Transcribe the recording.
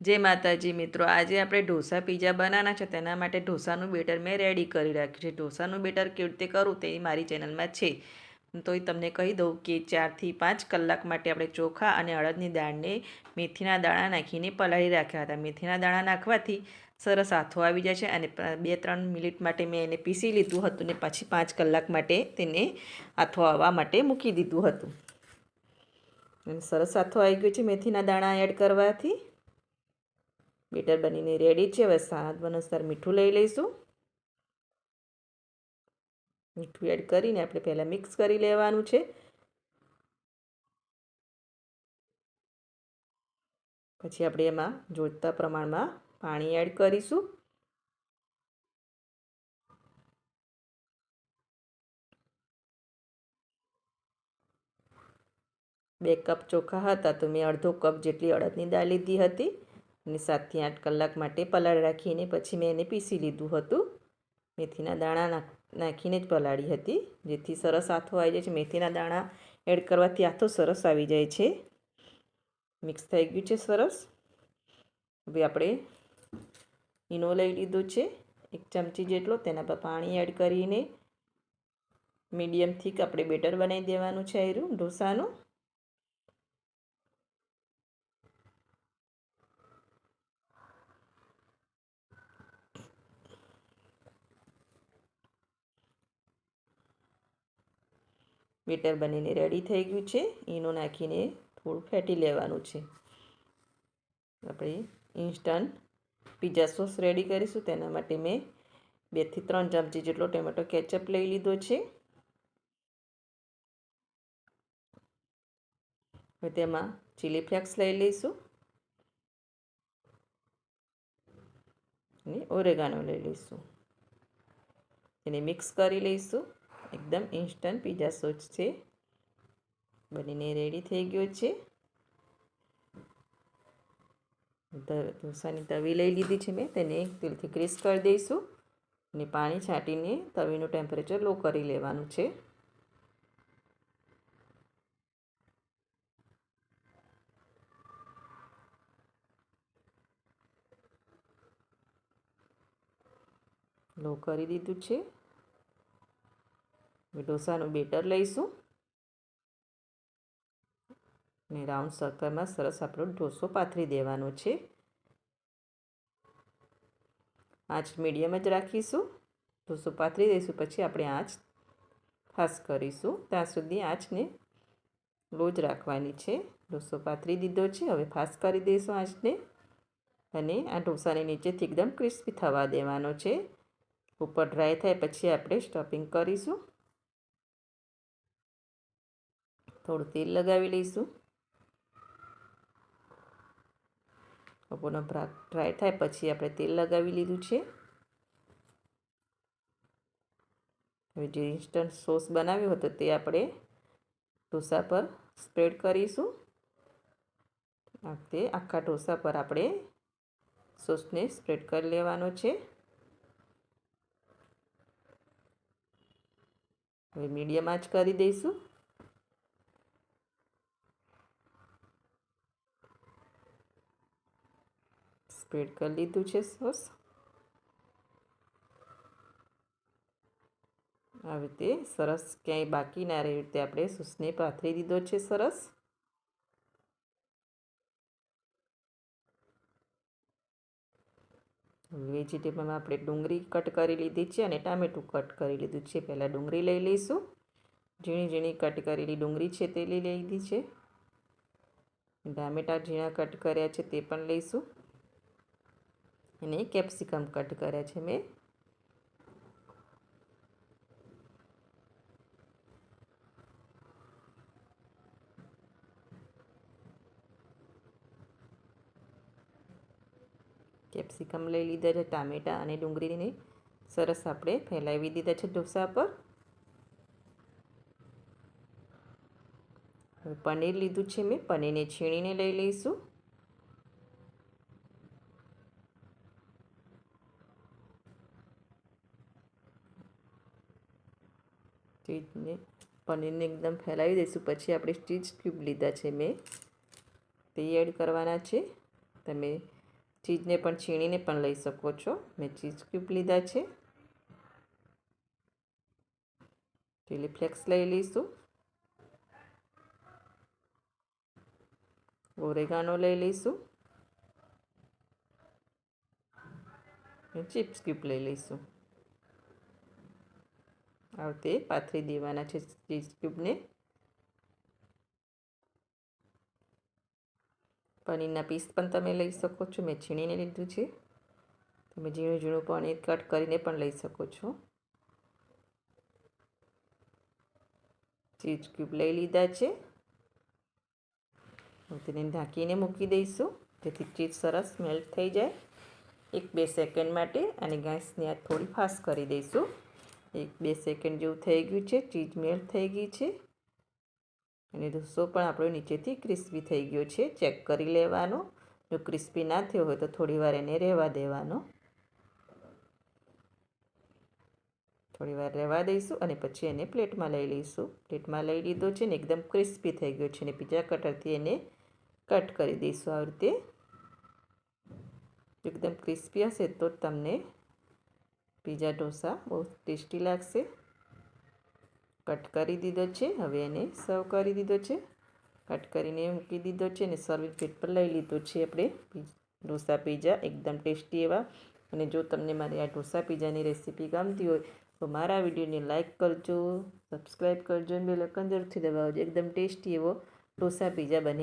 જય માતાજી મિત્રો, આજે આપણે ઢોસા, પીઝા બનાવવાના છે. તેના માટે ઢોસાનું બેટર મેં રેડી કરી રાખ્યું છે. ઢોસાનું બેટર કેવી રીતે કરું તે મારી ચેનલમાં છે. તો એ તમને કહી દઉં કે ચારથી પાંચ કલાક માટે આપણે ચોખા અને અડદની દાળને મેથીના દાણા નાખીને પલાળી રાખ્યા હતા. મેથીના દાણા નાખવાથી સરસ હાથો આવી જાય છે અને બે ત્રણ મિનિટ માટે મેં એને પીસી લીધું હતું ને પછી પાંચ કલાક માટે તેને હાથો આવવા માટે મૂકી દીધું હતું. સરસ હાથો આવી ગયો છે મેથીના દાણા એડ કરવાથી. બેટર બનીને રેડી છે. હવે સ્વાદ અનુસાર મીઠું લઈ લઈશું. મીઠું એડ કરીને આપણે પહેલાં મિક્સ કરી લેવાનું છે. પછી આપણે એમાં જોઈતા પ્રમાણમાં પાણી એડ કરીશું. બે કપ ચોખા હતા તો મેં અડધો કપ જેટલી અડદની દાળ લીધી હતી. અને સાતથી આઠ કલાક માટે પલાળ રાખીને પછી મેં એને પીસી લીધું હતું. મેથીના દાણા નાખીને જ પલાળી હતી. જેથી સરસ આથો આવી જાય છે. મેથીના દાણા એડ કરવાથી આથો સરસ આવી જાય છે. મિક્સ થઈ ગયું છે સરસ. હવે આપણે ઈનો લઈ લીધો છે. એક ચમચી જેટલો તેના પર પાણી એડ કરીને મીડિયમ થીક આપણે બેટર બનાવી દેવાનું છે આયરું ઢોસાનું. બેટર બનીને રેડી થઈ ગયું છે. ઈનો નાખીને થોડું ફેટી લેવાનું છે. આપણે ઇન્સ્ટન્ટ પીઝા સોસ રેડી કરીશું. તેના માટે મેં બેથી ત્રણ ચમચી જેટલો ટમેટો કેચઅપ લઈ લીધો છે. હવે તેમાં ચીલી ફ્લેક્સ લઈ લઈશું. અને ઓરેગાનો લઈ લઈશું. એને મિક્સ કરી લઈશું. એકદમ ઇન્સ્ટન્ટ પીઝા સોસ છે. બનીને રેડી થઈ ગયો છે. ઢોસાની તવી લઈ લીધી છે મેં, તેને તેલથી ગ્રીસ કરી દઈશું અને પાણી છાંટીને તવીનું ટેમ્પરેચર લો કરી લેવાનું છે. લો કરી દીધું છે. ઢોસાનું બેટર લઈશું. ને રાઉન્ડ સર્કલમાં સરસ આપણો ઢોસો પાથરી દેવાનો છે. આંચ મીડિયમ જ રાખીશું. ઢોસો પાથરી દઈશું, પછી આપણે આંચ ફાસ કરીશું. ત્યાં સુધી આંચને લો જ રાખવાની છે. ઢોસો પાથરી દીધો છે, હવે ફાસ કરી દઈશું આંચને. અને આ ઢોસાની નીચેથી એકદમ ક્રિસ્પી થવા દેવાનો છે. ઉપર ડ્રાય થાય, પછી આપણે સ્ટફિંગ કરીશું. થોડું તેલ લગાવી લઈશું. બપોરનો ભાગ ડ્રાય થાય પછી આપણે તેલ લગાવી લીધું છે. હવે જે ઇન્સ્ટન્ટ સોસ બનાવ્યો હતો તે આપણે ઢોસા પર સ્પ્રેડ કરીશું. તે આખા ઢોસા પર આપણે સોસને સ્પ્રેડ કરી લેવાનો છે. હવે મીડિયમ આંચ કરી દઈશું. સ્પ્રેડ કરી લીધું છે સોસ. આવી રીતે સરસ ક્યાંય બાકી ના રહે રીતે આપણે સૂસને પાથરી દીધો છે સરસ. વેજીટેબલમાં આપણે ડુંગળી કટ કરી લીધી છે અને ટામેટું કટ કરી લીધું છે. પહેલાં ડુંગળી લઈ લઈશું. ઝીણી ઝીણી કટ કરેલી ડુંગળી છે તે લઈ લીધી છે. ટામેટાં ઝીણા કટ કર્યા છે તે પણ લઈશું. અને કેપ્સિકમ કટ કર્યા છે મેં. કેપ્સિકમ લઈ લીધા છે ટામેટાં અને ડુંગળીને સરસ આપણે ફેલાવી દીધા છે ઢોસા પર. પનીર લીધું છે મેં, પનીરને છીણીને લઈ લઈશું. ચીઝને પનીરને એકદમ ફેલાવી દઈશું. પછી આપણે ચીઝ ક્યુબ લીધા છે મેં. તે એડ કરવાના છે. તમે ચીઝને પણ છીણીને પણ લઈ શકો છો. મેં ચીઝ ક્યુબ લીધા છે. ચીલી ફ્લેક્સ લઈ લઈશું. ઓરેગાનો લઈ લઈશું. ચિપ્સ ક્યુબ લઈ લઈશું. આવતે પાથરી દેવાના છે ચીઝ ક્યુબને પનીરના પીસ પણ તમે લઈ શકો છો. મેં છીણીને લીધું છે. તમે ઝીણું ઝીણું પનીર કટ કરીને પણ લઈ શકો છો. ચીઝ ક્યુબ લઈ લીધા છે. હું તેને ઢાંકીને મૂકી દઈશું, જેથી ચીઝ સરસ મેલ્ટ થઈ જાય. એક બે સેકન્ડ માટે અને ગેસની આ થોડી ફાસ્ટ કરી દઈશું. એક બે સેકન્ડ જેવું થઈ ગયું છે ચીઝ મેલ્ટ થઈ ગઈ છે. અને ઢોસો પણ આપણો નીચેથી ક્રિસ્પી થઈ ગયો છે, ચેક કરી લેવાનો. જો ક્રિસ્પી ના થયો હોય તો થોડી વાર એને રહેવા દેવાનો. થોડી વાર રહેવા દઈશું અને પછી એને પ્લેટમાં લઈ લઈશું. પ્લેટમાં લઈ લીધો છે ને એકદમ ક્રિસ્પી થઈ ગયો છે અને પીઝા કટરથી એને કટ કરી દઈશું આવી રીતે. એકદમ ક્રિસ્પી હશે તો તમને પીઝા ઢોસા બહુ ટેસ્ટી લાગશે. કટ કરી દીધો છે, હવે એને સર્વ કરી દીધો છે. કટ કરીને મૂકી દીધો છે અને સર્વિંગ પ્લેટ પર લઈ લીધો છે આપણે ઢોસા પીઝા, એકદમ ટેસ્ટી એવા. અને જો તમને મારી આ ઢોસા પીઝાની રેસીપી ગમતી હોય, તો મારા વિડીયોને લાઇક કરજો, સબસ્ક્રાઈબ કરજો અને બે આઇકન જરૂરથી દબાવજો. એકદમ ટેસ્ટી એવો ઢોસા પીઝા બની